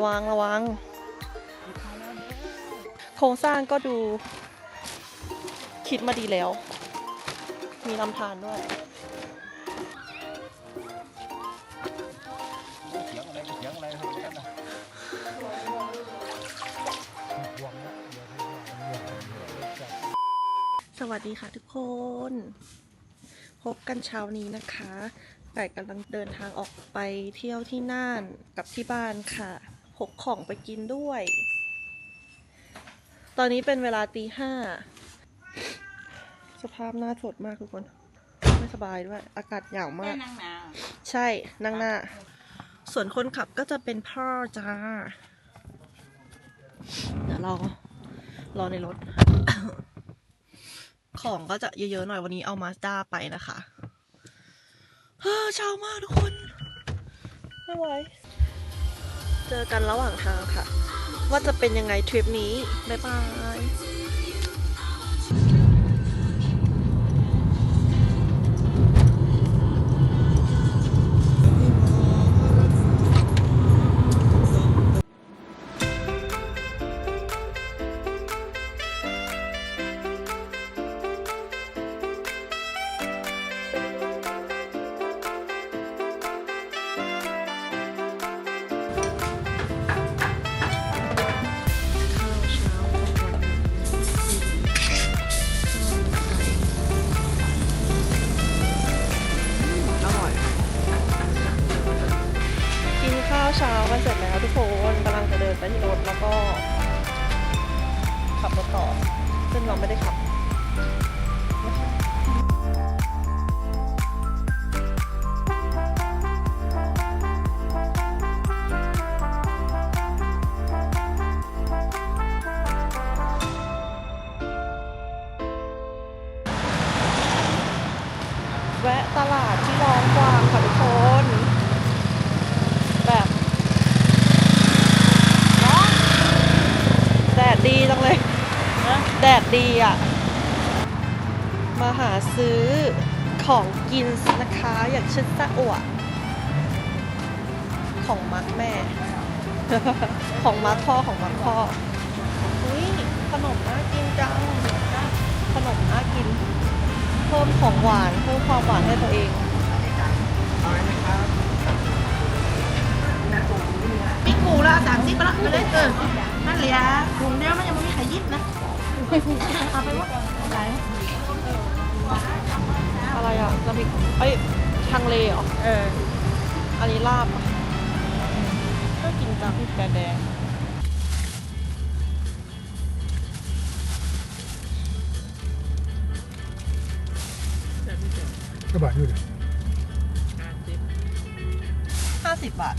ระวังระวัง โครงสร้างก็ดู คิดมาดีแล้ว มีลำธารด้วยสวัสวัสดีค่ะทุกคน พบกันเช้านี้นะคะไก่กำลังเดินทางออกไปเที่ยวที่น่านกับที่บ้านค่ะ พกของไปกินด้วย ตอนนี้เป็นเวลาตีห้า สภาพหน้าสดมากทุกคน ไม่สบายด้วย อากาศหนาวมากนั่งหนาวใช่ นั่งหน้า ส่วนคนขับก็จะเป็นพ่อจ้า เดี๋ยวรอ รอในรถ ของก็จะเยอะๆหน่อยวันนี้เอามาสด้าไปนะคะเฮ้อเช้ามากทุกคน ไม่ไหว เจอกันระหว่างทางค่ะ ว่าจะเป็นยังไงทริปนี้ บ๊ายบาย แวะตลาดที่ร้องกวางค่ะทุกคน แบบร้อนแดดดีจังเลย แดดดีอะ มาหาซื้อของกินนะคะ อย่างเช่นส้อั่วของมักแม่ ของมักพ่อของมักพ่ออุ้ยขนมน่ากินจัง ขนมน่ากิน เพิ่มของหวานเพิ่มความหวานให้ตัวเองมีกูละสามสิบละก็เลยเออนั่นเหลียถุงเดียวมันยังไม่มีใครยิบนะเอาไปว่าอะไรอะไรอะน้ำพริกเอ้ยทางเลเหรอเอออันนี้ลาบเหรอะก็กินจังพริกแกงแดง ก็บาดอยู่เลยห้าสิบบาท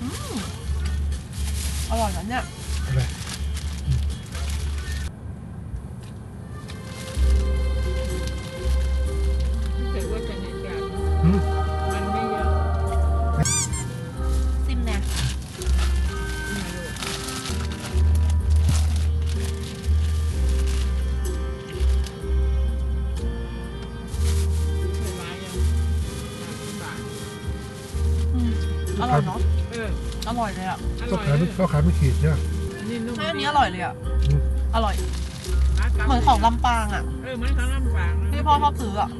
อืมอร่อยนะเนี่ยอะไร ก็ร่อยขายเลไม่ยก็ขายไม่ขีดเนี่ยนี่นุ่มเฮ้ยอันนี้อร่อยเลยอะอืมอร่อย เหมือนของลำปางอะ เออมันของลำปางนะที่พ่อชอบซื้ออะ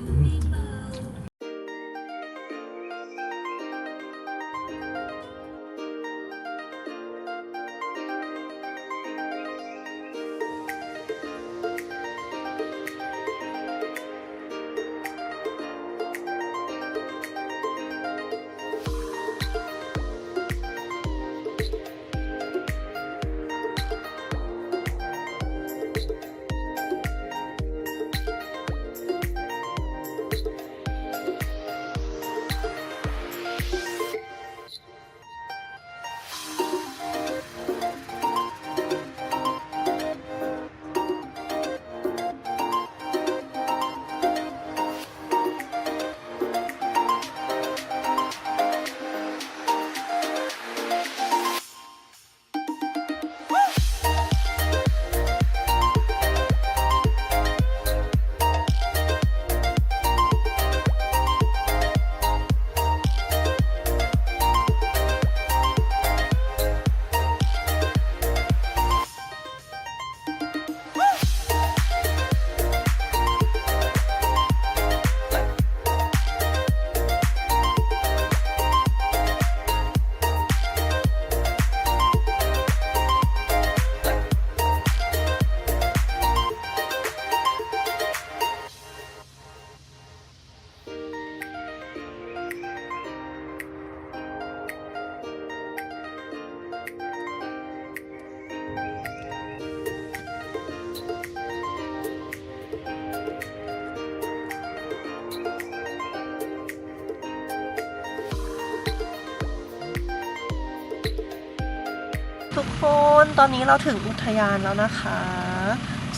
ตอนนี้เราถึงอุทยานแล้วนะคะ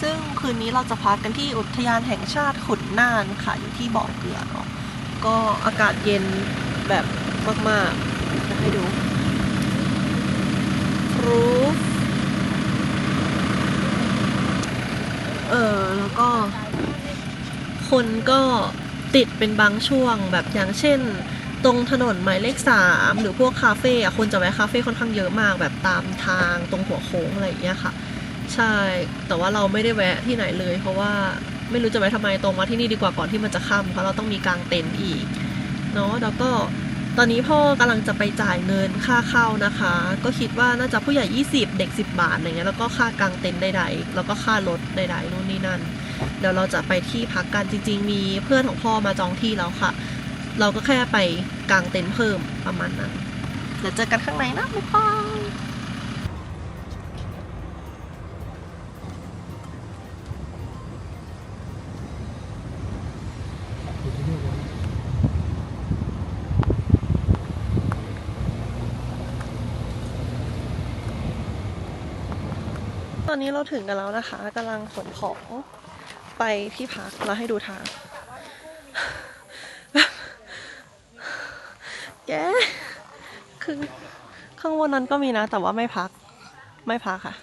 ซึ่งคืนนี้เราจะพักกันที่อุทยานแห่งชาติขุนน่านค่ะ อยู่ที่บ่อเกลือเนาะก็อากาศเย็นแบบมากๆจะให้ดูรูฟเออแล้วก็ คนก็ติดเป็นบางช่วงแบบอย่างเช่น ตรงถนนหมายเลขสามหรือพวกคาเฟ่อะคนจะแวะคาเฟ่ค่อนข้างเยอะมากแบบตามทางตรงหัวโค้งอะไรอย่างเงี้ยค่ะ ใช่แต่ว่าเราไม่ได้แวะที่ไหนเลย เพราะว่าไม่รู้จะแวะทำไมตรงมาที่นี่ดีกว่าก่อนที่มันจะค่ำเพราะเราต้องมีกางเต็นท์อีกเนาะแล้วก็ตอนนี้พ่อกำลังจะไปจ่ายเงินค่าเข้านะคะ ก็คิดว่าน่าจะผู้ใหญ่ 20 เด็ก 10 บาทอะไรเงี้ยแล้วก็ค่ากางเต็นท์ใดๆแล้วก็ค่ารถใดๆนู่นนี่นั่นเดี๋ยวเราจะไปที่พักกันจริง ๆ มีเพื่อนของพ่อมาจองที่แล้วค่ะ เราก็แค่ไปกางเต็นท์เพิ่มประมาณนั้นเดี๋ยวเจอกันข้างในนะบ๊ายบายอยู่ที่นี่เลยตอนนี้เราถึงกันแล้วนะคะกำลังขนของไปที่พักเราให้ดูทาง แก คือข้างบนนั้นก็มีนะ แต่ว่าไม่พัก ไม่พักค่ะ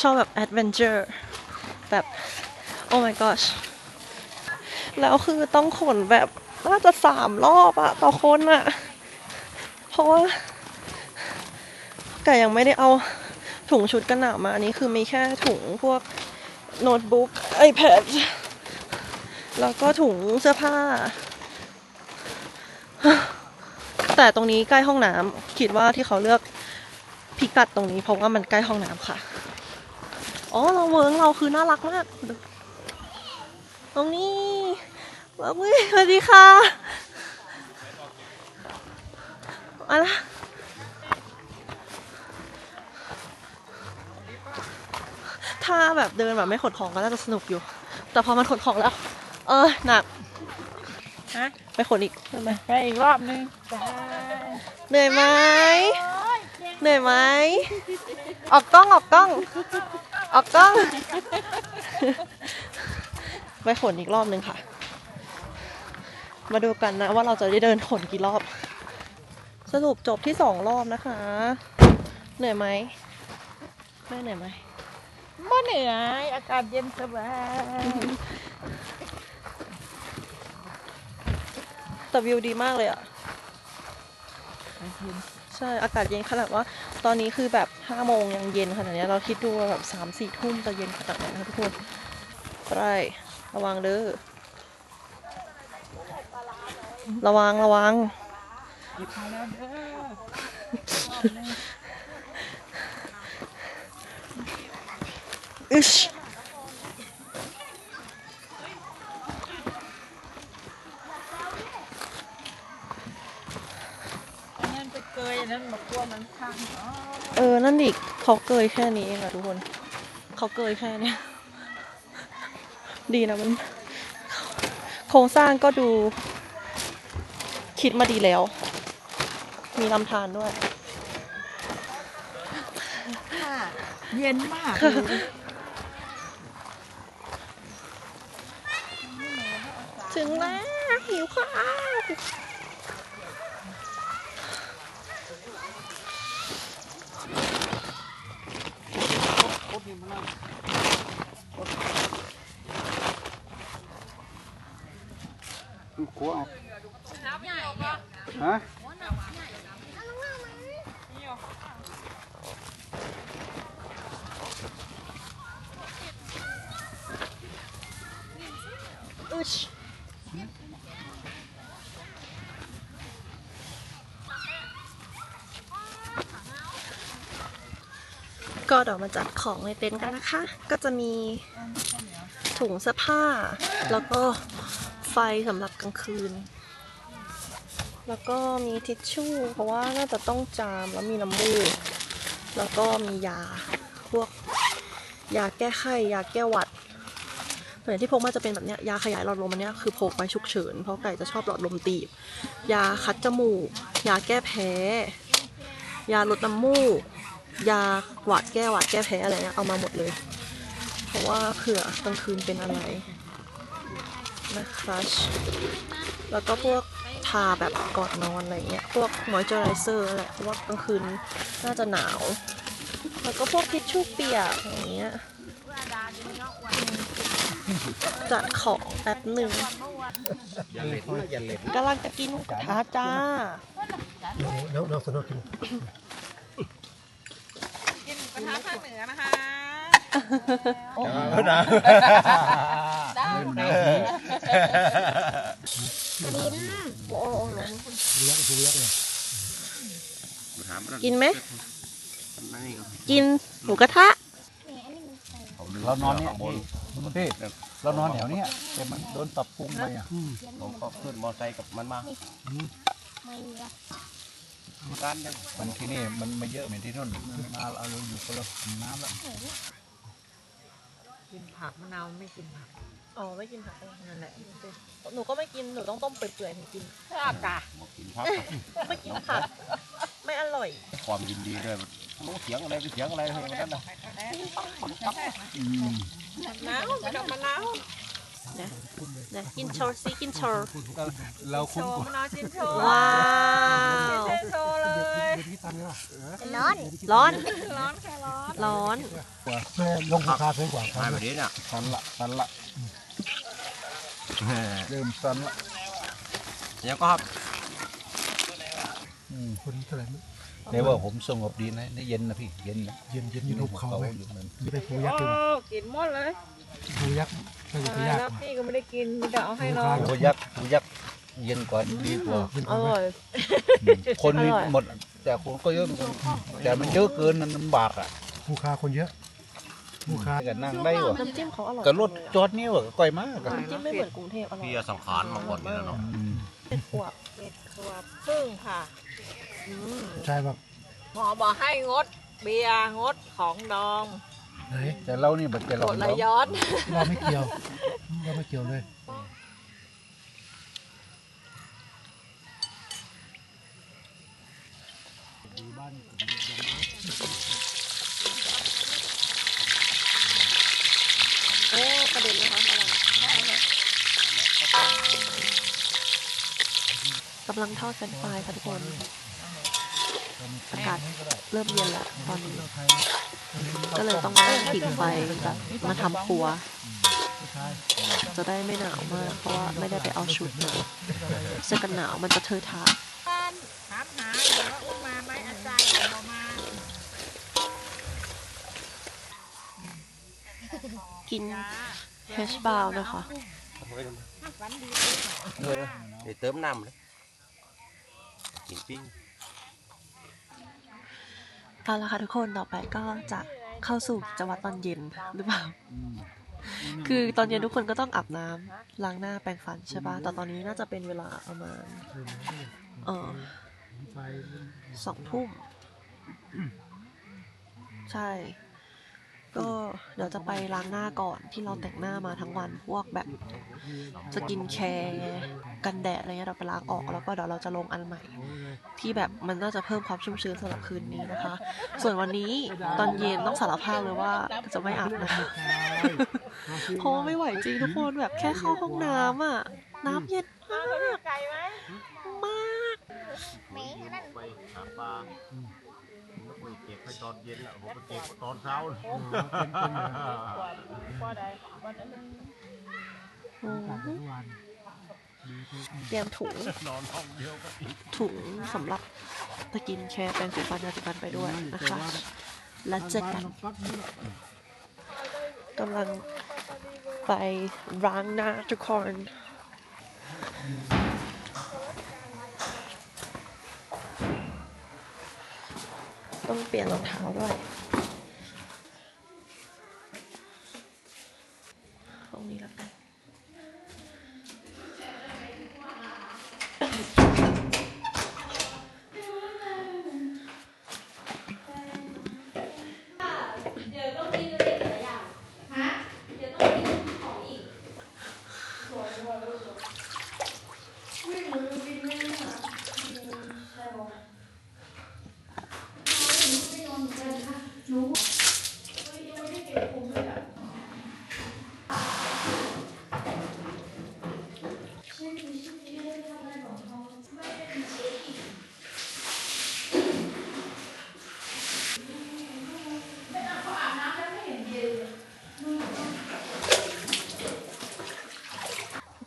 ชอบแบบแอดเวนเจอร์ แบบ โอ้ my gosh แล้วคือต้องขนแบบน่าจะสามรอบอะต่อคนอะเพราะว่าไก่ยังไม่ได้เอาถุงชุดกันหนาวมา อันนี้คือมีแค่ถุงพวกโน้ตบุ๊ก iPad แล้วก็ถุงเสื้อผ้า แต่ตรงนี้ใกล้ห้องน้ำคิดว่าที่เขาเลือกพิกัดตรงนี้เพราะว่ามันใกล้ห้องน้ำค่ะ อ๋อเราเวิร์งเราคือน่ารักมากดูตรงนี้ว้าวสวัสดีค่ะอะไรถ้าแบบเดินแบบไม่ขนของก็น่าจะสนุกอยู่ แต่พอมันขนของแล้ว เออหนัก ฮะ ไปขนอีกได้ไหมไปอีกรอบนึงจ้า เหนื่อยไหมเหนื่อยไหมออกกล้องออกกล้อง ออกกล้อง ไปขนอีกรอบนึงค่ะ มาดูกันนะว่าเราจะได้เดินขนกี่รอบ สรุปจบที่สองรอบนะคะ เหนื่อยไหมไม่เหนื่อยไหมบ่เหนื่อยอากาศเย็นสบายแต่วิวดีมากเลยอะ ใช่อากาศเย็นขนาดว่าตอนนี้คือแบบห้าโมงยังเย็นขนาดเนี้ยเราคิดดูว่าแบบสามสี่ทุ่มจะเย็นขนาดไหนนะคะทุกคนไประวังเด้อระวังระวังหยิบมาแล้วเด้ออึช อันนั้นไปเกยอัน นั้นมากลัวมันพังอ๋อเออ นั่นดิเขาเกยแค่นี้เองอะทุกคน เขาเกยแค่เนี้ยดีนะมัน โครงสร้างก็ดู คิดมาดีแล้ว มีลำธารด้วย ค่ะ เย็นมากเลยถึงแล้วหิวข้าว มันขัวเอาฮะอึชก็เดี๋ยวมาจัดของในเต็นท์กันนะคะ ก็จะมีถุงเสื้อผ้า แล้วก็ ไฟสำหรับกลางคืน แล้วก็มีทิชชู่ เพราะว่าน่าจะต้องจามแล้วมีน้ำมูก แล้วก็มียาพวกยาแก้ไข้ยาแก้หวัดส่วนใหญ่ที่พกมาจะเป็นแบบเนี้ยยาขยายหลอดลมอันเนี้ยคือพกไว้ฉุกเฉินเพราะไก่จะชอบหลอดลมตีบ ยาคัดจมูก ยาแก้แพ้ ยาลดน้ำมูก ยาหวาดแก้หวาดแก้แพ้อะไรเงี้ยเอามาหมดเลย เพราะว่าเผื่อกลางคืนเป็นอะไร นะคะแล้วก็พวกทาแบบก่อนนอนอะไรเงี้ย พวกมอยเจอไรเซอร์แหละเพราะว่ากลางคืนน่าจะหนาว แล้วก็พวกทิชชู่เปียกอย่างเงี้ยจัดของแป๊บหนึ่งอย่าเล่นนะอย่าเล่นกำลังจะกินหมูกระทะจ้าเดี๋ยวเราสนุกกินกระทะภาคเหนือนะคะนะ กินไหม กินหมูกระทะ เรานอนเนี่ยพี่พี่เรานอนแถวเนี้ยแต่มันโดนปรับปรุงไปอะผมก็ขึ้นมอไซค์กับมันมาการเนี่ยมันที่นี่มันมาเยอะเหมือนที่นู่นมาเราอยู่คนละน้ำแล้วกินผักมะนาวไม่กินผัก อ๋อไม่กินผักนั่นแหละหนูก็ไม่กินหนูต้องต้มเปื่อยๆถึงกินชอบจ้ะกินพักไม่กินผักไม่อร่อย ความยินดีด้วยมันเสียงอะไรไปเสียงอะไรให้มันนั่นนะอืมมะนาวไม่ชอบมะนาวนะกินโชว์ซิกินโชว์เราโชคุ้นว์กว่ามะนาวชิ้นโชว์ว้าวชิ้นโชว์เลยร้อนร้อนแค่ร้อนร้อนแม่ลงราคาสูงกว่าใช่แบบนี้น่ะสันละสันละ เริ่มสันละยังก็ครับอืมคนเท่าไหร่เดี๋ยวว่าผมสงบดีนะนี่เย็นนะพี่เย็นนะเย็นเย็นอยู่ทุกเขาไหมอยู่นั่นไปภูยัโอ้กษ์ดีกว่ากินหมดเลยภูยักษ์ไม่ใช่ภูตายยักแล้วษ์พี่ก็ไม่ได้กินมีแต่เอาให้น้องโอ้ยักษ์ยักษ์เย็นกว่าดีกว่าเป็นอคนไหมร่อยคนมีอร่อยหมดแต่คนก็เยอะแต่มันเยอะเกินมันลำบากอะผู้ค้าคนเยอะ ผู้ค้ากันนั่งได้วะน้ำจิ้มเขาอร่อยกับรถจอดนี่วะก็ก่อยมากอะน้ำจิ้มไม่เหมือนกรุงเทพอร่อยพี่สังขารมาก่อนนี่นะเนาะอืมเป็นขวบเห็ดตัวพึ่งค่ะอืมใช่แบบหมอบอกให้งด เบียร์งดของดองไหนแต่เรานี่มันเป็นกเราดไหลย้อนเราไม่เกี่ยวเราไม่เกี่ยวเลยโกำลังทอดเฟรนช์ฟรายค่ะทุกคน อากาศเริ่มเย็นแล้วตอนนี้ ก็เลยต้องนั่งผิงไฟแบบมาทำครัว จะได้ไม่หนาวมาก เพราะว่าไม่ได้ไปเอาชุดมาเสื้อกันหนาวมันจะเทอะทะถากินแฮชบาวนะคะ เติมน้ำเลย กินปิ้งเอาละค่ะทุกคนต่อไปก็จะเข้าสู่กิจวัตรตอนเย็นหรือเปล่า คือตอนเย็นทุกคนก็ต้องอาบน้ำล้างหน้าแปรงฟันใช่ปะแต่ตอนนี้น่าจะเป็นเวลาประมาณเออสองทุ่ม ใช่ ก็เดี๋ยวจะไปล้างหน้าก่อนที่เราแต่งหน้ามาทั้งวันพวกแบบสกินแคร์กันแดดอะไรเงี้ยเราไปล้างออกแล้วก็เดี๋ยวเราจะลงอันใหม่ ที่แบบมันน่าจะเพิ่มความชุ่มชื้นสำหรับคืนนี้นะคะ ส่วนวันนี้ตอนเย็นต้องสารภาพเลยว่าจะไม่อาบน้ำเพราะว่าไม่ไหวจริงทุกคนแบบแค่เข้าห้องน้ำอะน้ำเย็นมากไก่ไหมมาก ตอนเย็นอะผมไปเก็บตอนเช้าเลยพอได้วันนั้นโอ้โหเตรียมถุงนอนห้องเดียวก็อีกถุงสำหรับตะกินแคร์แปรงสีฟันยาสีฟันไปด้วยนะคะแล้วเจอกันกำลังไปล้างหน้าทุกคน ต้องเปลี่ยนรองเท้าด้วยห้องนี้แล้วกัน เ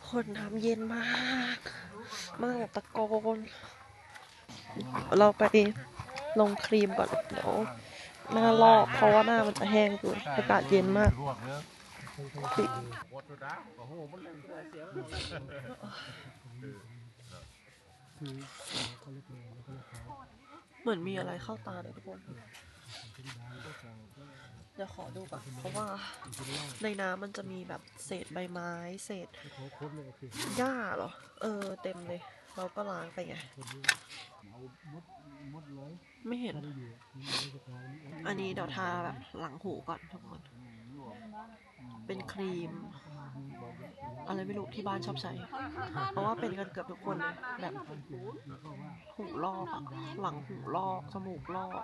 คนน้ำ เย็นมาก มากแบบตะโกน เราไปลงครีมก่อนเดี๋ยวหน้าลอกเพราะว่าหน้ามันจะแห้งอยู่อากาศเย็นมากเหมือนมีอะไรเข้าตาเลยทุกคน เดี๋ยวขอดูก่อนเพราะว่าในน้ำมันจะมีแบบเศษใบไม้ เศษหญ้าเหรอ เออ เต็มเลย เราก็ล้างไปไง ไม่เห็น อันนี้เดี๋ยวทาแบบหลังหูก่อนทุกคน เป็นครีม อะไรไม่รู้ที่บ้านชอบใช้ เพราะว่าเป็นกันเกือบทุกคนเลยแบบหูลอกอะหลังหูลอก จมูกลอก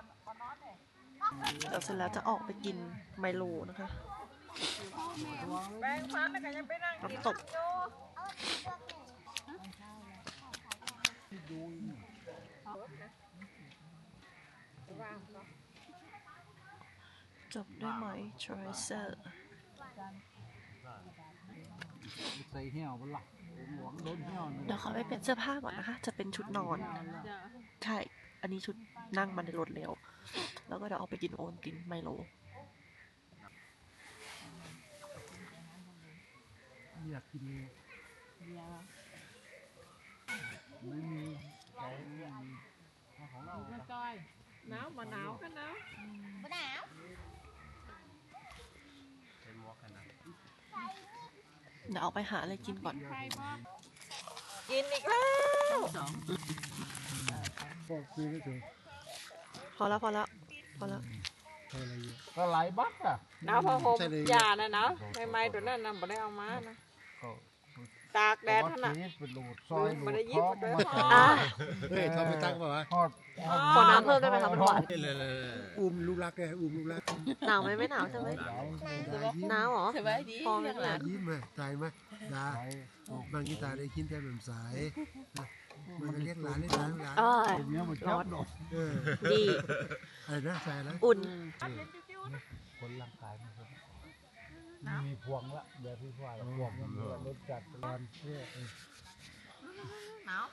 เดี๋ยวเสร็จแล้วจะออกไปกินไมโลนะคะแปรงฟันแล้วก็ยังไปนั่งกินน้ำตกอยู่จบด้วยไหมทรเซอร์ใส่เหี้ยวบนหลังหลวงโดนเหี้ยวเดี๋ยวขอไปเปลี่ยนเสื้อผ้าก่อนนะคะ จะเป็นชุดนอน ใช่ อันนี้ชุดนั่งมาในรถแล้ว แล้วก็เดี๋ยวเอาไปกินโอนตินไมโลอยากกินไม่มีจอยหนาวมาหนาวก็หนาวเป็นหมวกกันนะเดี๋ยวเอาไปหาอะไรกินก่อน กินอีกแล้วพอ แล้วพอแล้วพอแล้วก็ไหลบักอะหนาวพอห่มยานะหนาวไม่ไม่ตัวนั้นนะบ่ได้เอามานะตากแดดขนาดเป็นโหลดซอยโหลบ่ดได้ยิบท้องบ่ได้มาพออะเฮ้ยเขาไปตั้งป่าวะทอดขอน้ำเพิ่มได้ไหมคะมันหวานอุ้มลูกรักไงอุ้มลูกรักหนาวไหมไม่หนาวใช่ไหมดายิ้มหนาวเหรอสบายดีพอไหมคะดายิ้มไหมตายไหมดาบางทีตาได้กินแต่แบบสายนะ มันก็เรียกหลานเรียกหลานหลานอ้อยเนี้ยมันจับดอกเออดี อะไรนะสายอะไรอุ่น คนร่างกายมันมีพวงละแบบที่ว่าพวงมันรถจัดร้อนเพื่อหนาว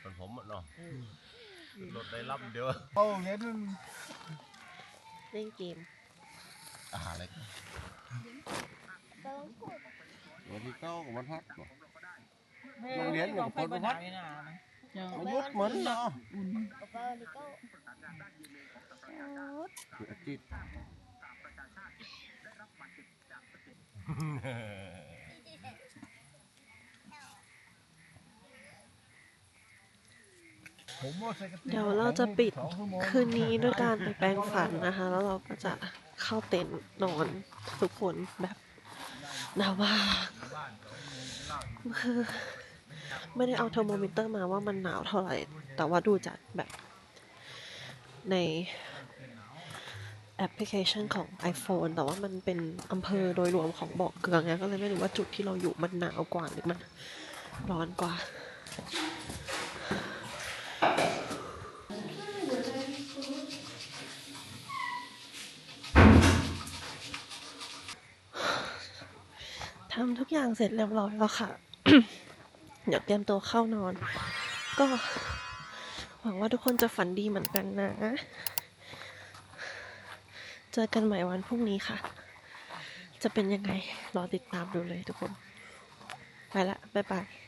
เป็นผมอะเนาะรถได้รับเดียวโอ้เงี้ยมันเล่นเกมอาหารอะไร วันที่เก้ากับวันพักโรงเรียนกับคนพักอายุเหมือนเนาะอาทิตย์ผมว่าใส่กระติกเดี๋ยวเราจะปิดสองชั่วโมงคืนนี้ด้วยการไปแปรงฟันนะคะ แล้วเราก็จะเข้าเต็นท์นอนทุกคนแบบห นาวมากคือไม่ได้เอาเทอร์โมมิเตอร์มาว่ามันหนาวเท่าไหร่ แต่ว่าดูจากแบบในแอปพลิเคชันของ iPhone แต่ว่ามันเป็นอำเภอโดยรวมของบ่อเกลือไงก็เลยไม่รู้ว่าจุดที่เราอยู่มันหนาวกว่าหรือมันร้อนกว่าำทุกอย่างเสร็จเรียบร้อยแล้วค่ะ เดี๋ยวเตรียมตัวเข้านอน ก็หวังว่าทุกคนจะฝันดีเหมือนกันนะ เจอกันใหม่วันพรุ่งนี้ค่ะ จะเป็นยังไง รอติดตามดูเลยทุกคน ไปละ บ๊ายบาย